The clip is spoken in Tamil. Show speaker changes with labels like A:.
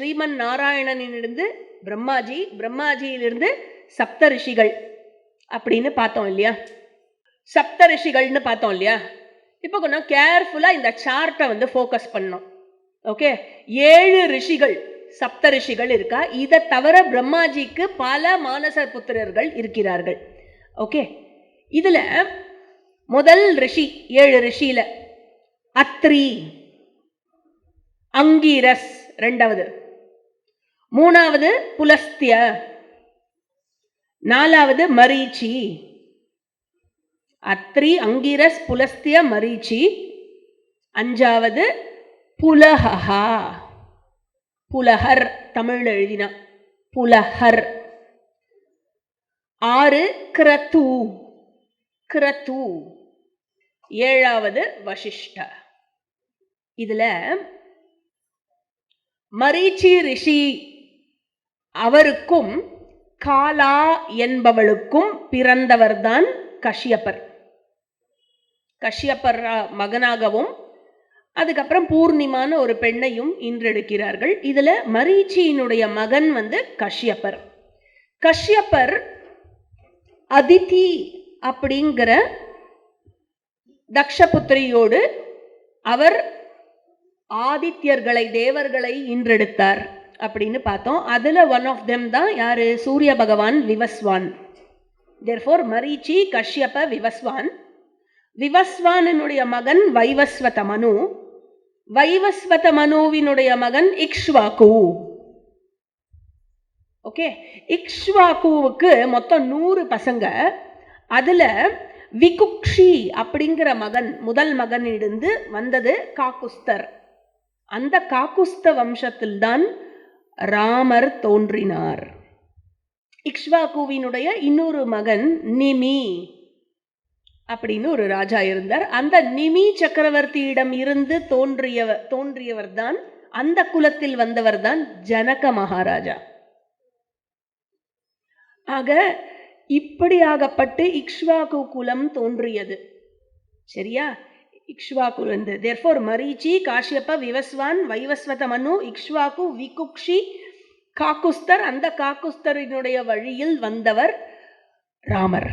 A: ஸ்ரீமன் நாராயணனிலிருந்து பிரம்மாஜி பிரம்மாஜியிலிருந்து சப்த ரிஷிகள் அப்படின்னு பார்த்தோம் இல்லையா? சப்த ரிஷிகள்னு பார்த்தோம் இல்லையா? இப்போ கொஞ்சம் கேர்ஃபுல்லாக இந்த சார்ட்டை வந்து ஃபோக்கஸ் பண்ணோம் ஓகே ஏழு ரிஷிகள் சப்த ரிஷிகள் இருக்கா? இதை தவிர பிரம்மாஜிக்கு பல மானசர் புத்திரர்கள் இருக்கிறார்கள். ஓகே இதில் முதல் ரிஷி ஏழு ரிஷியில் அத்ரி அங்கீரஸ் ரெண்டாவது மூணாவது புலஸ்திய. நாலாவது மரீச்சி. அத்ரி அங்கீரஸ் புலஸ்திய மரீச்சி. அஞ்சாவது புலஹா புலஹர் தமிழ் எழுதினா. புலஹர். ஆறு கிரத்து கிரத்து ஏழாவது வசிஷ்ட. இதுல மரீச்சி ரிஷி அவருக்கும் காலா என்பவளுக்கும் பிறந்தவர்தான் கஷ்யப்பர். கஷ்யப்பர் மகனாகவும் அதுக்கப்புறம் பூர்ணிமான ஒரு பெண்ணையும் இன்றெடுக்கிறார்கள். இதுல மரீச்சியினுடைய மகன் வந்து கஷ்யப்பர். கஷ்யப்பர் அதிதி அப்படிங்கிற தக்ஷபுத்திரியோடு அவர் ஆதித்யர்களை தேவர்களை இன்றெடுத்தார். அப்படின்னு பார்த்தோம். அதுல ஒன் ஆஃப் தெம் தான் யாரு? சூரிய பகவான் விவஸ்வான். தேர்ஃபோர் மரீச்சி கஷ்யப விவஸ்வான். விவஸ்வானினுடைய மகன் வைவஸ்வத மனு. வைவஸ்வத மனுவினுடைய மகன் இக்ஷ்வாக்கு ஓகே இக்ஷ்வாக்குவுக்கு மொத்தம் நூறு பசங்க. அதுல விகுக்ஷி அப்படிங்கிற மகன் முதல் மகனிலிருந்து வந்தது காக்குஸ்தர். அந்த காக்குஸ்த வம்சத்தில்தான் ராமர் தோன்றினார். இக்ஷ்வாகுவினுடைய இன்னொரு மகன் நிமி அப்படின்னு ஒரு ராஜா இருந்தார். அந்த நிமி சக்கரவர்த்தியிடம் இருந்து தோன்றியவர் தோன்றியவர் தான் அந்த குலத்தில் வந்தவர் தான் ஜனக மகாராஜா. ஆக இப்படியாகப்பட்டு இக்ஷ்வாகு குலம் தோன்றியது. சரியா? இக்ஷ்வாக்கு வந்து. தேர்ஃபோர் மரீச்சி காஷ்யப்ப விவஸ்வான் வைவஸ்வத மனு இக்ஷ்வாக்கு விகுக்ஷி காக்குஸ்தர் அந்த காக்குஸ்தரினுடைய வழியில் வந்தவர் ராமர்